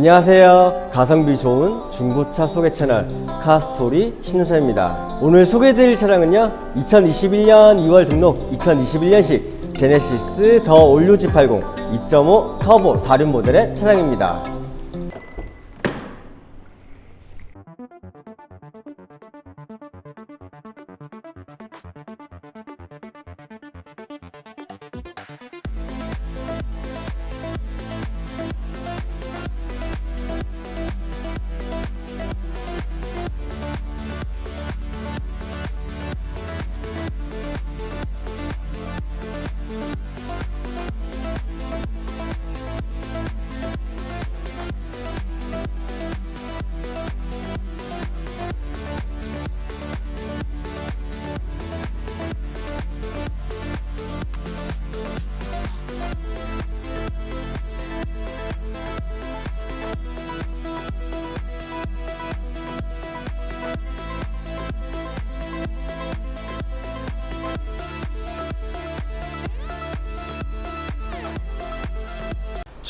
안녕하세요. 가성비 좋은 중고차 소개 채널 카스토리 신우사입니다. 오늘 소개해드릴 차량은요. 2021년 2월 등록 2021년식 제네시스 더 올류 G80 2.5 터보 4륜 모델의 차량입니다.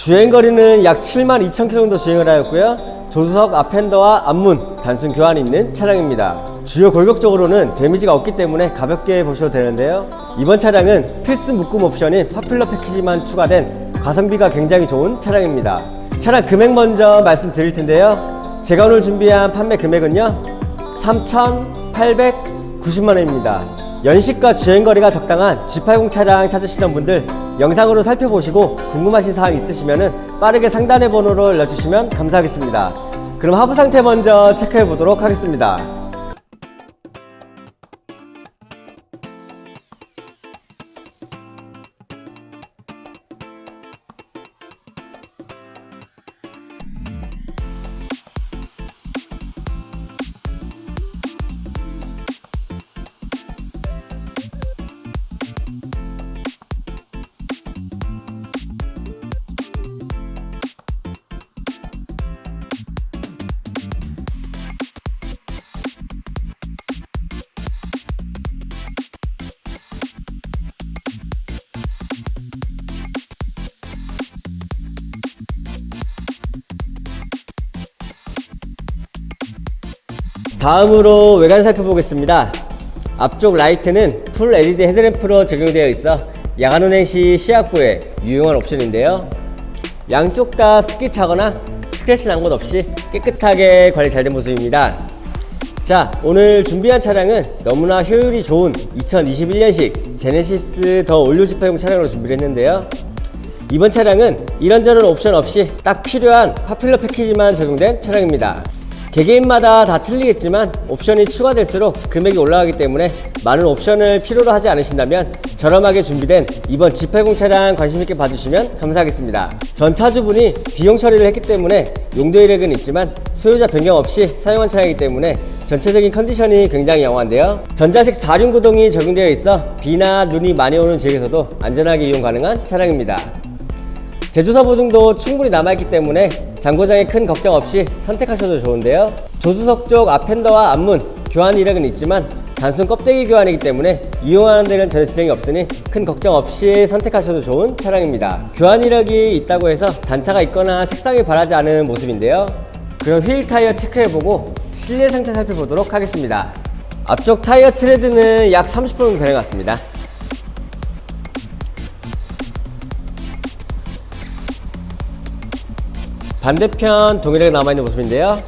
주행거리는 약 7만 2천 킬로 정도 주행을 하였고요. 조수석 앞핸더와 앞문 단순 교환이 있는 차량입니다. 주요 골격적으로는 데미지가 없기 때문에 가볍게 보셔도 되는데요. 이번 차량은 필수 묶음 옵션인 파퓰러 패키지만 추가된 가성비가 굉장히 좋은 차량입니다. 차량 금액 먼저 말씀드릴 텐데요. 제가 오늘 준비한 판매 금액은요. 3,890만 원입니다. 연식과 주행거리가 적당한 G80 차량 찾으시는 분들 영상으로 살펴보시고 궁금하신 사항 있으시면 빠르게 상단의 번호로 알려주시면 감사하겠습니다. 그럼 하부 상태 먼저 체크해 보도록 하겠습니다. 다음으로 외관 살펴보겠습니다. 앞쪽 라이트는 풀 LED 헤드램프로 적용되어 있어 야간 운행 시 시야구에 유용한 옵션인데요. 양쪽 다 습기 차거나 스크래치 난곳 없이 깨끗하게 관리 잘 된 모습입니다. 자, 오늘 준비한 차량은 너무나 효율이 좋은 2021년식 제네시스 더 올류 G80 차량으로 준비를 했는데요. 이번 차량은 이런저런 옵션 없이 딱 필요한 파퓰러 패키지만 적용된 차량입니다. 개개인마다 다 틀리겠지만 옵션이 추가될수록 금액이 올라가기 때문에 많은 옵션을 필요로 하지 않으신다면 저렴하게 준비된 이번 G80 차량 관심있게 봐주시면 감사하겠습니다. 전 차주분이 비용 처리를 했기 때문에 용도 이력은 있지만 소유자 변경 없이 사용한 차량이기 때문에 전체적인 컨디션이 굉장히 양호한데요. 전자식 4륜 구동이 적용되어 있어 비나 눈이 많이 오는 지역에서도 안전하게 이용 가능한 차량입니다. 제조사 보증도 충분히 남아있기 때문에 장고장에 큰 걱정 없이 선택하셔도 좋은데요. 조수석 쪽 앞핸더와 앞문 교환 이력은 있지만 단순 껍데기 교환이기 때문에 이용하는 데는 전혀 지장이 없으니 큰 걱정 없이 선택하셔도 좋은 차량입니다. 교환 이력이 있다고 해서 단차가 있거나 색상이 바라지 않은 모습인데요. 그럼 휠 타이어 체크해보고 실내 상태 살펴보도록 하겠습니다. 앞쪽 타이어 트레드는 약 30% 정도 되는 것 같습니다. 반대편 동일하게 남아있는 모습인데요.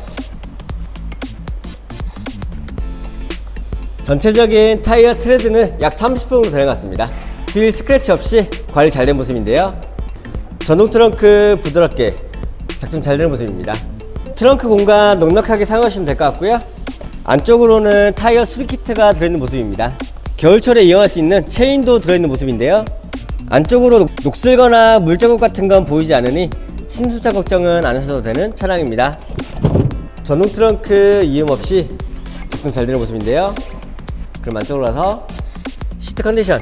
전체적인 타이어 트레드는 약 30% 정도 같습니다. 휠 스크래치 없이 관리 잘 된 모습인데요. 전동 트렁크 부드럽게 작동 잘 되는 모습입니다. 트렁크 공간 넉넉하게 사용하시면 될 것 같고요. 안쪽으로는 타이어 수리 키트가 들어있는 모습입니다. 겨울철에 이용할 수 있는 체인도 들어있는 모습인데요. 안쪽으로 녹- 녹슬거나 물자국 같은 건 보이지 않으니 침수자 걱정은 안 하셔도 되는 차량입니다. 전동 트렁크 이음 없이 작동 잘 되는 모습인데요. 그럼 안쪽으로 가서 시트 컨디션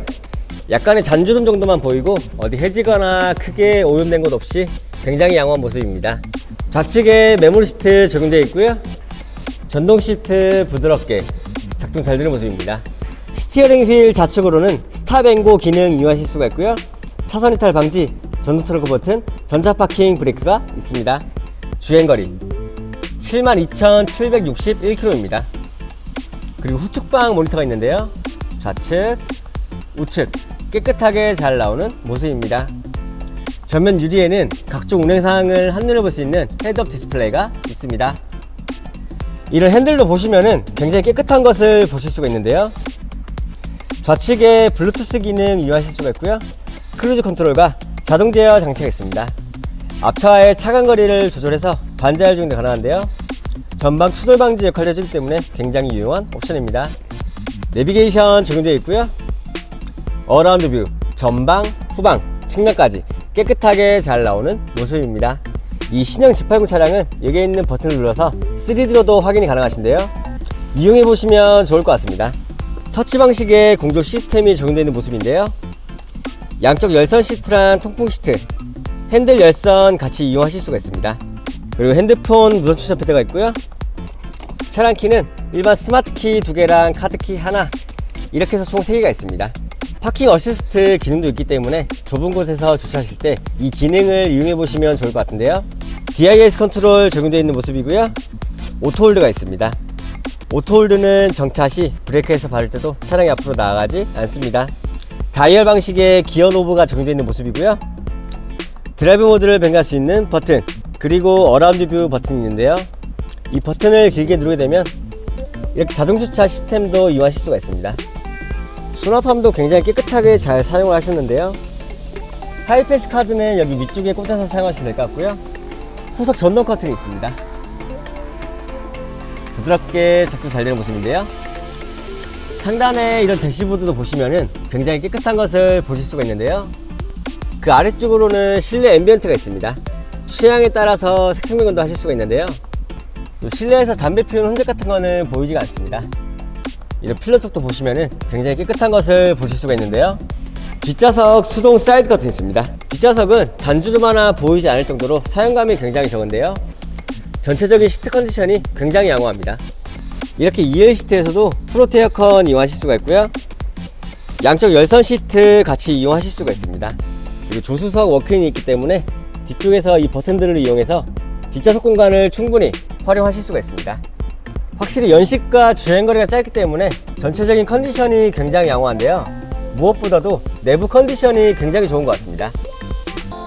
약간의 잔주름 정도만 보이고 어디 해지거나 크게 오염된 곳 없이 굉장히 양호한 모습입니다. 좌측에 메모리 시트 적용되어 있고요. 전동 시트 부드럽게 작동 잘 되는 모습입니다. 스티어링 휠 좌측으로는 스탑 앤고 기능 이용하실 수가 있고요. 차선 이탈 방지, 전동 트렁크 버튼, 전자 파킹 브레이크가 있습니다. 주행거리 72,761km입니다. 그리고 후측방 모니터가 있는데요. 좌측, 우측 깨끗하게 잘 나오는 모습입니다. 전면 유리에는 각종 운행 사항을 한눈에 볼 수 있는 헤드업 디스플레이가 있습니다. 이런 핸들도 보시면은 굉장히 깨끗한 것을 보실 수가 있는데요. 좌측에 블루투스 기능 이용하실 수가 있고요. 크루즈 컨트롤과 자동 제어 장치가 있습니다. 앞차와의 차간 거리를 조절해서 반자율 주행도 가능한데요. 전방 추돌 방지 역할을 해주기 때문에 굉장히 유용한 옵션입니다. 내비게이션 적용되어 있고요. 어라운드 뷰, 전방, 후방, 측면까지 깨끗하게 잘 나오는 모습입니다. 이 신형 G80 차량은 여기에 있는 버튼을 눌러서 3D로도 확인이 가능하신데요. 이용해 보시면 좋을 것 같습니다. 터치 방식의 공조 시스템이 적용되어 있는 모습인데요. 양쪽 열선 시트랑 통풍 시트, 핸들 열선 같이 이용하실 수가 있습니다. 그리고 핸드폰 무선 충전 패드가 있고요. 차량 키는 일반 스마트 키 두 개랑 카드 키 하나 이렇게 해서 총 3개가 있습니다. 파킹 어시스트 기능도 있기 때문에 좁은 곳에서 주차하실 때 이 기능을 이용해 보시면 좋을 것 같은데요. DIS 컨트롤 적용되어 있는 모습이고요. 오토홀드가 있습니다. 오토홀드는 정차 시 브레이크에서 밟을 때도 차량이 앞으로 나아가지 않습니다. 다이얼 방식의 기어 노브가 적용되어 있는 모습이고요. 드라이브 모드를 변경할 수 있는 버튼 그리고 어라운드 뷰 버튼이 있는데요. 이 버튼을 길게 누르게 되면 이렇게 자동 주차 시스템도 이용하실 수가 있습니다. 수납함도 굉장히 깨끗하게 잘 사용을 하셨는데요. 하이패스 카드는 여기 위쪽에 꽂아서 사용하시면 될 것 같고요. 후석 전동 커튼이 있습니다. 부드럽게 작동 잘 되는 모습인데요. 상단에 이런 대시보드도 보시면은 굉장히 깨끗한 것을 보실 수가 있는데요. 그 아래쪽으로는 실내 앰비언트가 있습니다. 취향에 따라서 색상 변경도 하실 수가 있는데요. 또 실내에서 담배 피우는 흔적 같은 거는 보이지가 않습니다. 이런 필러 쪽도 보시면은 굉장히 깨끗한 것을 보실 수가 있는데요. 뒷좌석 수동 사이드 커튼 있습니다. 뒷좌석은 잔주 좀 하나 보이지 않을 정도로 사용감이 굉장히 적은데요. 전체적인 시트 컨디션이 굉장히 양호합니다. 이렇게 2열 시트에서도 프로트 에어컨 이용하실 수가 있고요. 양쪽 열선 시트 같이 이용하실 수가 있습니다. 그리고 조수석 워크인이 있기 때문에 뒤쪽에서 이 버튼들을 이용해서 뒷좌석 공간을 충분히 활용하실 수가 있습니다. 확실히 연식과 주행거리가 짧기 때문에 전체적인 컨디션이 굉장히 양호한데요. 무엇보다도 내부 컨디션이 굉장히 좋은 것 같습니다.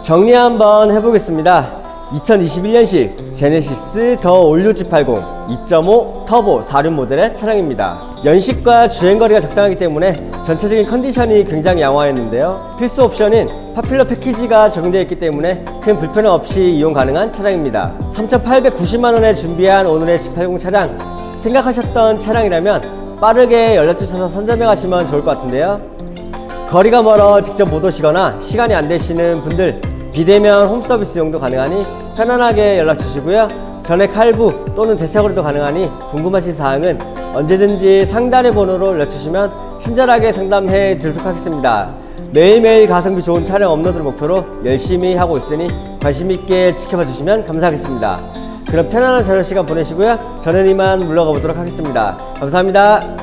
정리 한번 해보겠습니다. 2021년식 제네시스 더 올류 G80 2.5 터보 4륜 모델의 차량입니다. 연식과 주행거리가 적당하기 때문에 전체적인 컨디션이 굉장히 양호했는데요. 필수 옵션인 파퓰러 패키지가 적용되어 있기 때문에 큰 불편함 없이 이용 가능한 차량입니다. 3,890만원에 준비한 오늘의 G80 차량 생각하셨던 차량이라면 빠르게 연락 주셔서 선점해 가시면 좋을 것 같은데요. 거리가 멀어 직접 못 오시거나 시간이 안 되시는 분들 비대면 홈서비스 이용도 가능하니 편안하게 연락 주시고요. 전액 할부 또는 대차거래도 가능하니 궁금하신 사항은 언제든지 상단의 번호로 연락 주시면 친절하게 상담해 드리도록 하겠습니다. 매일매일 가성비 좋은 차량 업로드를 목표로 열심히 하고 있으니 관심 있게 지켜봐 주시면 감사하겠습니다. 그럼 편안한 저녁 시간 보내시고요. 저는 이만 물러가 보도록 하겠습니다. 감사합니다.